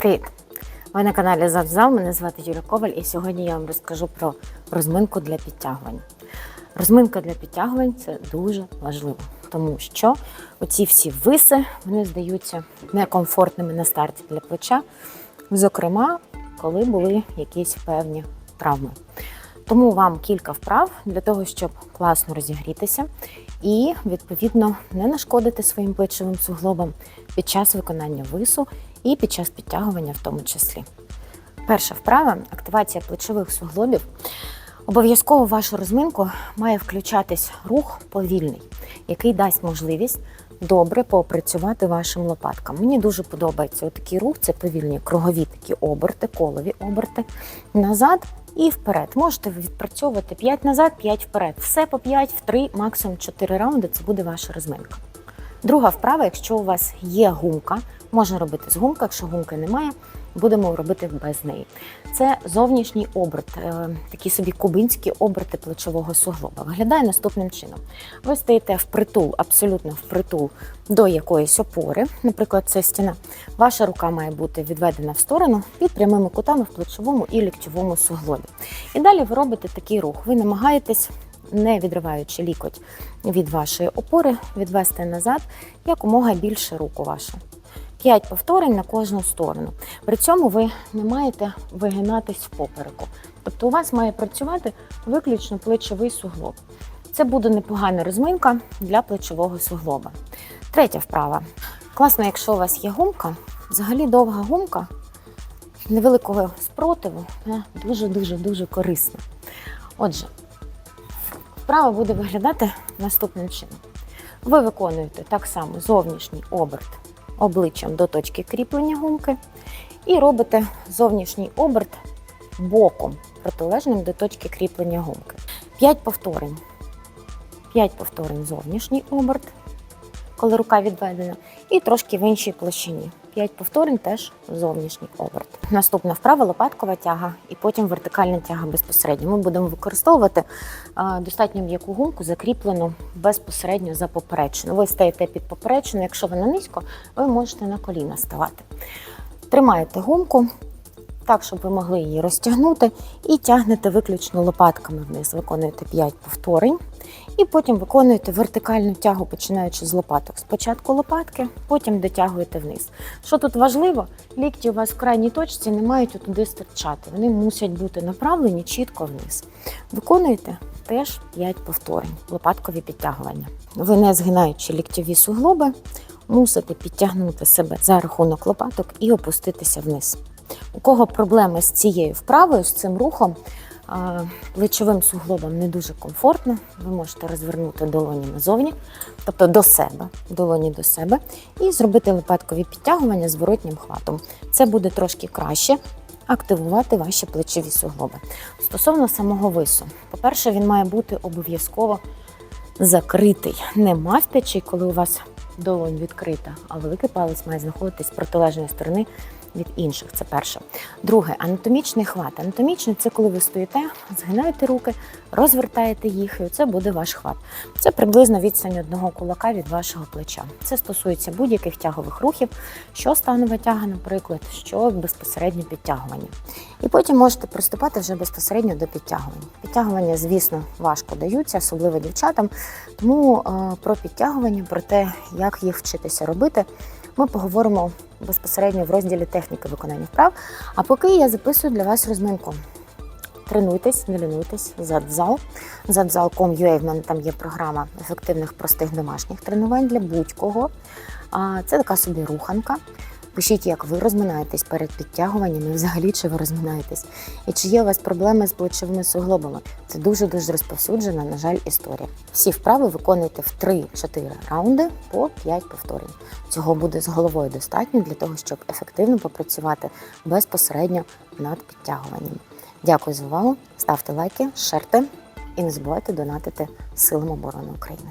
Привіт! Ви на каналі Завзал. Мене звати Юля Коваль, і сьогодні я вам розкажу про розминку для підтягувань. Розминка для підтягувань це дуже важливо, тому що оці всі виси вони здаються некомфортними на старті для плеча, зокрема, коли були якісь певні травми. Тому вам кілька вправ для того, щоб класно розігрітися і, відповідно, не нашкодити своїм плечовим суглобам під час виконання вису і під час підтягування в тому числі. Перша вправа активація плечових суглобів. Обов'язково вашу розминку має включатись рух повільний, який дасть можливість добре поопрацювати вашим лопаткам. Мені дуже подобається отакий рух, це повільні кругові такі оберти, колові оберти назад і вперед. Можете відпрацьовувати 5 назад, 5 вперед. Все по 5, в 3, максимум 4 раунди це буде ваша розминка. Друга вправа, якщо у вас є гумка, можна робити з гумка, якщо гумки немає, будемо робити без неї. Це зовнішній оберт, е, такі собі кубинські оберти плечового суглоба. Виглядає наступним чином. Ви стоїте впритул, абсолютно впритул до якоїсь опори, наприклад, це стіна. Ваша рука має бути відведена в сторону під прямими кутами в плечовому і ліктьовому суглобі. І далі ви робите такий рух. Ви намагаєтесь не відриваючи лікоть від вашої опори, відвести назад якомога більше руку вашу. П'ять повторень на кожну сторону. При цьому ви не маєте вигинатись в попереку. Тобто у вас має працювати виключно плечовий суглоб. Це буде непогана розминка для плечового суглоба. Третя вправа. Класно, якщо у вас є гумка, взагалі довга гумка невеликого спротиву дуже-дуже дуже корисна. Отже, Вправа буде виглядати наступним чином. Ви виконуєте так само зовнішній оберт обличчям до точки кріплення гумки і робите зовнішній оберт боком, протилежним до точки кріплення гумки. 5 повторень. 5 повторень зовнішній оберт, коли рука відведена, і трошки в іншій площині. 5 повторень теж зовнішній оберт. Наступна вправа лопаткова тяга і потім вертикальна тяга безпосередньо. Ми будемо використовувати достатньо м'яку гумку, закріплену безпосередньо за поперечину. Ви стаєте під поперечину, якщо вона низько, ви можете на коліна ставати. Тримаєте гумку. Так, щоб ви могли її розтягнути, і тягнете виключно лопатками вниз. Виконуєте 5 повторень, і потім виконуєте вертикальну тягу, починаючи з лопаток. Спочатку лопатки, потім дотягуєте вниз. Що тут важливо, лікті у вас в крайній точці не мають туди стирчати. Вони мусять бути направлені чітко вниз. Виконуєте теж 5 повторень, лопаткові підтягування. Ви не згинаючи ліктьові суглоби, мусите підтягнути себе за рахунок лопаток і опуститися вниз. У кого проблеми з цією вправою, з цим рухом, плечовим суглобам не дуже комфортно, ви можете розвернути долоні назовні, тобто до себе, долоні до себе, і зробити лопаткові підтягування з воротнім хватом. Це буде трошки краще активувати ваші плечові суглоби. Стосовно самого вису, по-перше, він має бути обов'язково закритий, не мавпячий, коли у вас долонь відкрита, а великий палець має знаходитись з протилежної сторони від інших. Це перше. Друге, анатомічний хват. Анатомічний це коли ви стоїте, згинаєте руки, розвертаєте їх, і це буде ваш хват. Це приблизно відстань одного кулака від вашого плеча. Це стосується будь-яких тягових рухів, що станова тяга, наприклад, що безпосередньо підтягування. І потім можете приступати вже безпосередньо до підтягування. Підтягування, звісно, важко даються, особливо дівчатам. Тому е, про підтягування, про те, як їх вчитися робити, ми поговоримо безпосередньо в розділі техніки виконання вправ. А поки я записую для вас розминку. Тренуйтесь, не лінуйтесь, задзал. Задзал.com.ua, в мене там є програма ефективних простих домашніх тренувань для будь-кого. Це така собі руханка. Пишіть, як ви розминаєтесь перед підтягуванням і взагалі чи ви розминаєтесь. І чи є у вас проблеми з плечовими суглобами. Це дуже-дуже розповсюджена, на жаль, історія. Всі вправи виконуйте в 3-4 раунди по 5 повторень. Цього буде з головою достатньо для того, щоб ефективно попрацювати безпосередньо над підтягуванням. Дякую за увагу. Ставте лайки, шерте і не забувайте донатити Силам оборони України.